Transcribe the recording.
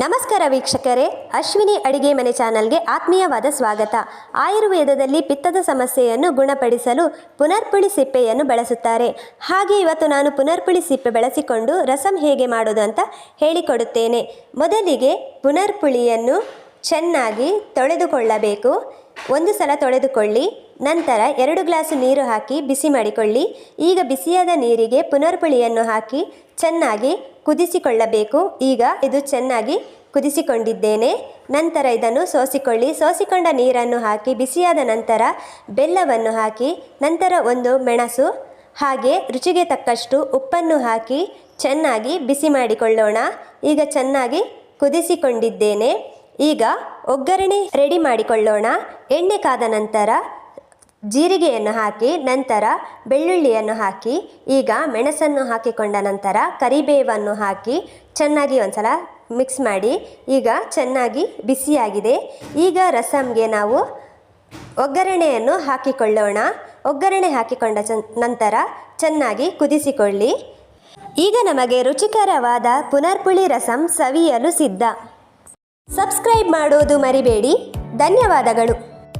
ನಮಸ್ಕಾರ ವೀಕ್ಷಕರೇ, ಅಶ್ವಿನಿ ಅಡಿಗೆ ಮನೆ ಚಾನಲ್ಗೆ ಆತ್ಮೀಯವಾದ ಸ್ವಾಗತ. ಆಯುರ್ವೇದದಲ್ಲಿ ಪಿತ್ತದ ಸಮಸ್ಯೆಯನ್ನು ಗುಣಪಡಿಸಲು ಪುನರ್ಪುಳಿ ಸಿಪ್ಪೆಯನ್ನು ಬಳಸುತ್ತಾರೆ. ಹಾಗೆ ಇವತ್ತು ನಾನು ಪುನರ್ಪುಳಿ ಸಿಪ್ಪೆ ಬಳಸಿಕೊಂಡು ರಸಂ ಹೇಗೆ ಮಾಡೋದು ಅಂತ ಹೇಳಿಕೊಡುತ್ತೇನೆ. ಮೊದಲಿಗೆ ಪುನರ್ಪುಳಿಯನ್ನು ಚೆನ್ನಾಗಿ ತೊಳೆದುಕೊಳ್ಳಬೇಕು. ಒಂದು ಸಲ ತೊಳೆದುಕೊಳ್ಳಿ, ನಂತರ ಎರಡು ಗ್ಲಾಸು ನೀರು ಹಾಕಿ ಬಿಸಿ ಮಾಡಿಕೊಳ್ಳಿ. ಈಗ ಬಿಸಿಯಾದ ನೀರಿಗೆ ಪುನರ್ಪುಳಿಯನ್ನು ಹಾಕಿ ಚೆನ್ನಾಗಿ ಕುದಿಸಿಕೊಳ್ಳಬೇಕು. ಈಗ ಇದು ಚೆನ್ನಾಗಿ ಕುದಿಸಿಕೊಂಡಿದ್ದೇನೆ. ನಂತರ ಇದನ್ನು ಸೋಸಿಕೊಳ್ಳಿ. ಸೋಸಿಕೊಂಡ ನೀರನ್ನು ಹಾಕಿ, ಬಿಸಿಯಾದ ನಂತರ ಬೆಲ್ಲವನ್ನು ಹಾಕಿ, ನಂತರ ಒಂದು ಮೆಣಸು, ಹಾಗೆ ರುಚಿಗೆ ತಕ್ಕಷ್ಟು ಉಪ್ಪನ್ನು ಹಾಕಿ ಚೆನ್ನಾಗಿ ಬಿಸಿ ಮಾಡಿಕೊಳ್ಳೋಣ. ಈಗ ಚೆನ್ನಾಗಿ ಕುದಿಸಿಕೊಂಡಿದ್ದೇನೆ. ಈಗ ಒಗ್ಗರಣೆ ರೆಡಿ ಮಾಡಿಕೊಳ್ಳೋಣ. ಎಣ್ಣೆ ಕಾದ ನಂತರ ಜೀರಿಗೆಯನ್ನು ಹಾಕಿ, ನಂತರ ಬೆಳ್ಳುಳ್ಳಿಯನ್ನು ಹಾಕಿ, ಈಗ ಮೆಣಸನ್ನು ಹಾಕಿಕೊಂಡ ನಂತರ ಕರಿಬೇವನ್ನು ಹಾಕಿ ಚೆನ್ನಾಗಿ ಒಂದ್ಸಲ ಮಿಕ್ಸ್ ಮಾಡಿ, ಈಗ ಚೆನ್ನಾಗಿ ಬಿಸಿಯಾಗಿದೆ. ಈಗ ರಸಮ್ಗೆ ನಾವು ಒಗ್ಗರಣೆಯನ್ನು ಹಾಕಿಕೊಳ್ಳೋಣ. ಒಗ್ಗರಣೆ ಹಾಕಿಕೊಂಡ ಚ ನಂತರ ಚೆನ್ನಾಗಿ ಕುದಿಸಿಕೊಳ್ಳಿ. ಈಗ ನಮಗೆ ರುಚಿಕರವಾದ ಪುನರ್ಪುಳಿ ರಸಂ ಸವಿಯಲು ಸಿದ್ಧ. ಸಬ್ಸ್ಕ್ರೈಬ್ ಮಾಡೋದು ಮರಿಬೇಡಿ. ಧನ್ಯವಾದಗಳು.